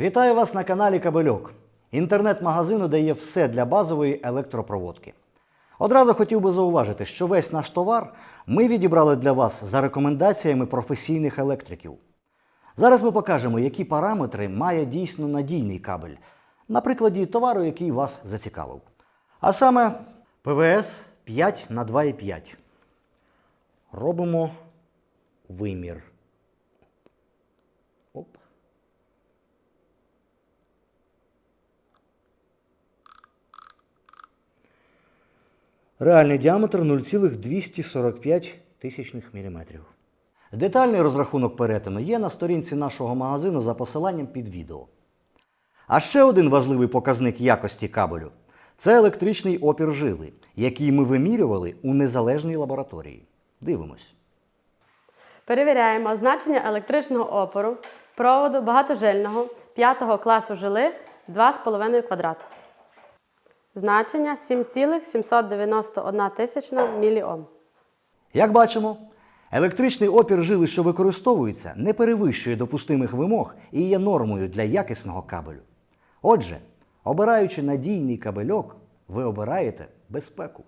Вітаю вас на каналі Кабельок, інтернет-магазину, де є все для базової електропроводки. Одразу хотів би зауважити, що весь наш товар ми відібрали для вас за рекомендаціями професійних електриків. Зараз ми покажемо, які параметри має дійсно надійний кабель, на прикладі товару, який вас зацікавив. А саме ПВС 5 на 2,5. Робимо вимір. Реальний діаметр 0,245 тисячних міліметрів. Детальний розрахунок перетину є на сторінці нашого магазину за посиланням під відео. А ще один важливий показник якості кабелю це електричний опір жили, який ми вимірювали у незалежній лабораторії. Дивимось. Перевіряємо значення електричного опору проводу багатожильного 5 класу жили 2,5 квадрат. Значення 7,791 тисячна міліом. Як бачимо, електричний опір жили, що використовується, не перевищує допустимих вимог і є нормою для якісного кабелю. Отже, обираючи надійний кабельок, ви обираєте безпеку.